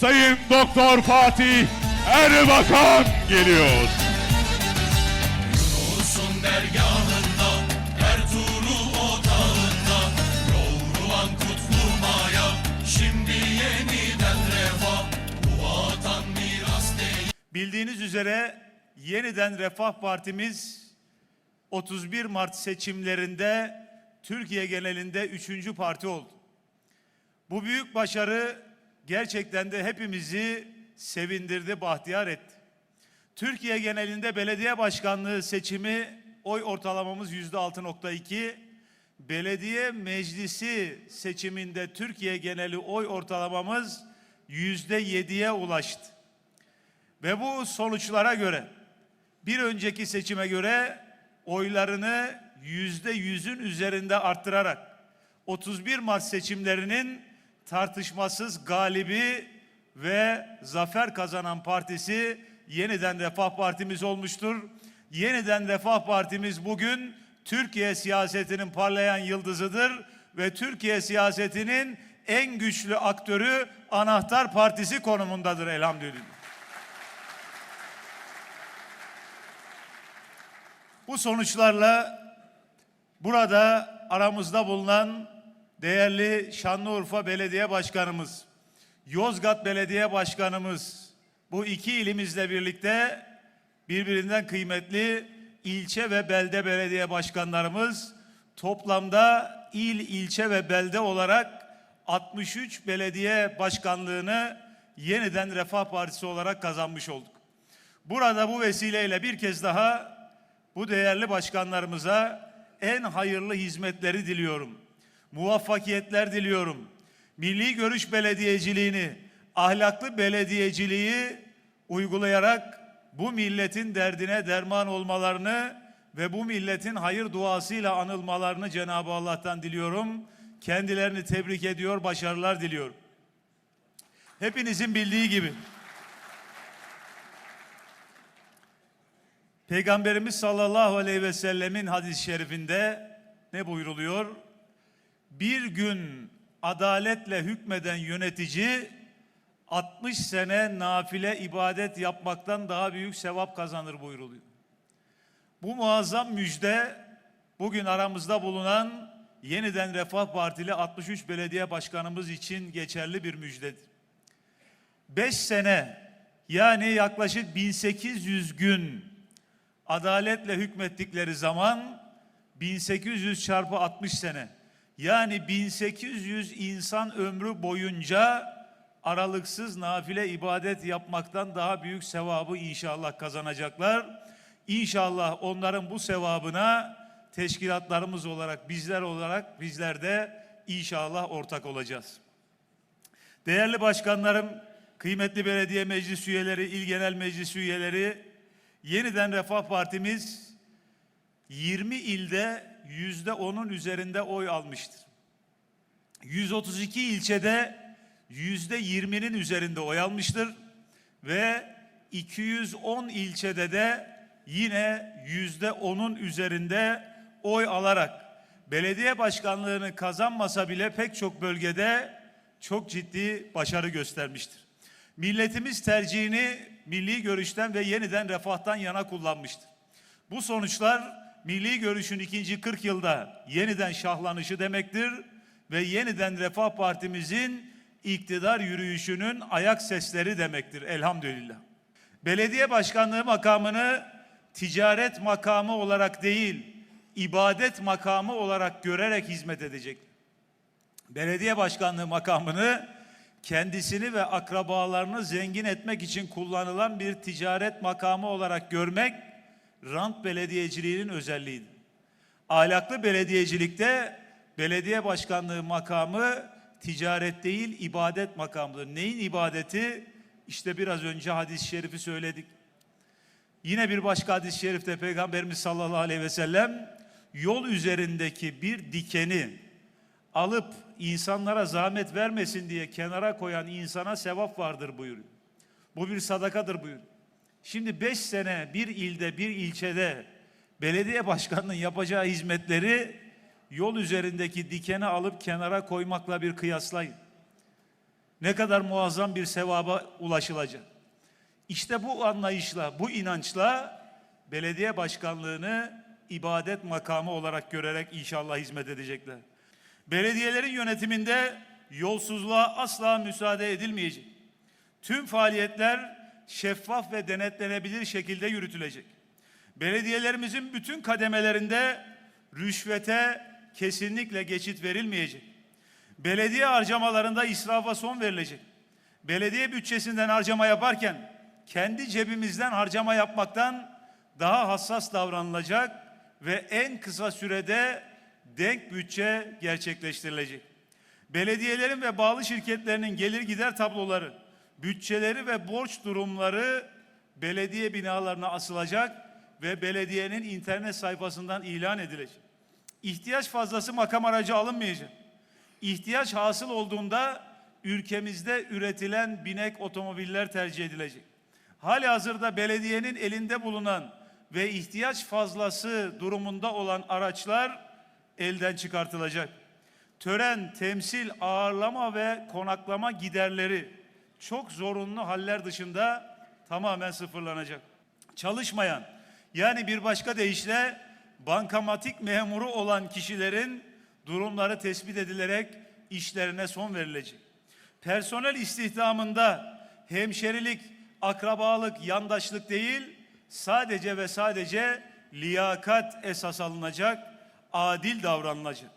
Sayın Doktor Fatih Erbakan geliyor. Olsun dergahında, Ertuğrul otağında, Yoğrulan kutlu maya, şimdi yeniden refah, bu vatan miras değil. Bildiğiniz üzere yeniden Refah Partimiz 31 Mart seçimlerinde Türkiye genelinde üçüncü parti oldu. Bu büyük başarı gerçekten de hepimizi sevindirdi, bahtiyar etti. Türkiye genelinde belediye başkanlığı seçimi oy ortalamamız yüzde 6.2. Belediye meclisi seçiminde Türkiye geneli oy ortalamamız yüzde 7'ye ulaştı. Ve bu sonuçlara göre bir önceki seçime göre oylarını yüzde yüzün üzerinde arttırarak 31 Mart seçimlerinin tartışmasız galibi ve zafer kazanan partisi yeniden Refah Partimiz olmuştur. Yeniden Refah Partimiz bugün Türkiye siyasetinin parlayan yıldızıdır ve Türkiye siyasetinin en güçlü aktörü anahtar partisi konumundadır elhamdülillah. Bu sonuçlarla burada aramızda bulunan değerli Şanlıurfa Belediye Başkanımız, Yozgat Belediye Başkanımız bu iki ilimizle birlikte birbirinden kıymetli ilçe ve belde belediye başkanlarımız toplamda il, ilçe ve belde olarak 63 belediye başkanlığını yeniden Refah Partisi olarak kazanmış olduk. Burada bu vesileyle bir kez daha bu değerli başkanlarımıza en hayırlı hizmetleri diliyorum. Muvaffakiyetler diliyorum. Milli görüş belediyeciliğini, ahlaklı belediyeciliği uygulayarak bu milletin derdine derman olmalarını ve bu milletin hayır duasıyla anılmalarını Cenab-ı Allah'tan diliyorum. Kendilerini tebrik ediyor, başarılar diliyorum. Hepinizin bildiği gibi Peygamberimiz sallallahu aleyhi ve sellemin hadis-i şerifinde ne buyruluyor? Bir gün adaletle hükmeden yönetici 60 sene nafile ibadet yapmaktan daha büyük sevap kazanır buyruluyor. Bu muazzam müjde bugün aramızda bulunan yeniden Refah Partili 63 belediye başkanımız için geçerli bir müjdedir. 5 sene yani yaklaşık 1800 gün adaletle hükmettikleri zaman 1800 çarpı 60 sene yani 1800 insan ömrü boyunca aralıksız nafile ibadet yapmaktan daha büyük sevabı inşallah kazanacaklar. İnşallah onların bu sevabına teşkilatlarımız olarak bizler olarak bizler de inşallah ortak olacağız. Değerli başkanlarım, kıymetli belediye meclis üyeleri, il genel meclis üyeleri, yeniden Refah Partimiz 20 ilde yüzde onun üzerinde oy almıştır. 132 ilçede yüzde 20'nin üzerinde oy almıştır ve 210 ilçede de yine yüzde onun üzerinde oy alarak belediye başkanlığını kazanmasa bile pek çok bölgede çok ciddi başarı göstermiştir. Milletimiz tercihini milli görüşten ve yeniden refahtan yana kullanmıştır. Bu sonuçlar milli görüşün ikinci 40 yılda yeniden şahlanışı demektir ve yeniden Refah Partimizin iktidar yürüyüşünün ayak sesleri demektir elhamdülillah. Belediye başkanlığı makamını ticaret makamı olarak değil, ibadet makamı olarak görerek hizmet edecek. Belediye başkanlığı makamını kendisini ve akrabalarını zengin etmek için kullanılan bir ticaret makamı olarak görmek rant belediyeciliğinin özelliğidir. Ahlaklı belediyecilikte belediye başkanlığı makamı ticaret değil ibadet makamıdır. Neyin ibadeti? İşte biraz önce hadis-i şerifi söyledik. Yine bir başka hadis-i şerifte Peygamberimiz sallallahu aleyhi ve sellem yol üzerindeki bir dikeni alıp insanlara zahmet vermesin diye kenara koyan insana sevap vardır buyuruyor. Bu bir sadakadır buyuruyor. Şimdi beş sene bir ilde bir ilçede belediye başkanının yapacağı hizmetleri yol üzerindeki dikeni alıp kenara koymakla bir kıyaslayın. Ne kadar muazzam bir sevaba ulaşılacak. İşte bu anlayışla, bu inançla belediye başkanlığını ibadet makamı olarak görerek inşallah hizmet edecekler. Belediyelerin yönetiminde yolsuzluğa asla müsaade edilmeyecek. Tüm faaliyetler şeffaf ve denetlenebilir şekilde yürütülecek. Belediyelerimizin bütün kademelerinde rüşvete kesinlikle geçit verilmeyecek. Belediye harcamalarında israfa son verilecek. Belediye bütçesinden harcama yaparken kendi cebimizden harcama yapmaktan daha hassas davranılacak ve en kısa sürede denk bütçe gerçekleştirilecek. Belediyelerin ve bağlı şirketlerinin gelir gider tabloları, bütçeleri ve borç durumları belediye binalarına asılacak ve belediyenin internet sayfasından ilan edilecek. İhtiyaç fazlası makam aracı alınmayacak. İhtiyaç hasıl olduğunda ülkemizde üretilen binek otomobiller tercih edilecek. Hali hazırda belediyenin elinde bulunan ve ihtiyaç fazlası durumunda olan araçlar elden çıkartılacak. Tören, temsil, ağırlama ve konaklama giderleri çok zorunlu haller dışında tamamen sıfırlanacak. Çalışmayan yani bir başka deyişle bankamatik memuru olan kişilerin durumları tespit edilerek işlerine son verilecek. Personel istihdamında hemşerilik, akrabalık, yandaşlık değil, sadece ve sadece liyakat esas alınacak, adil davranılacak.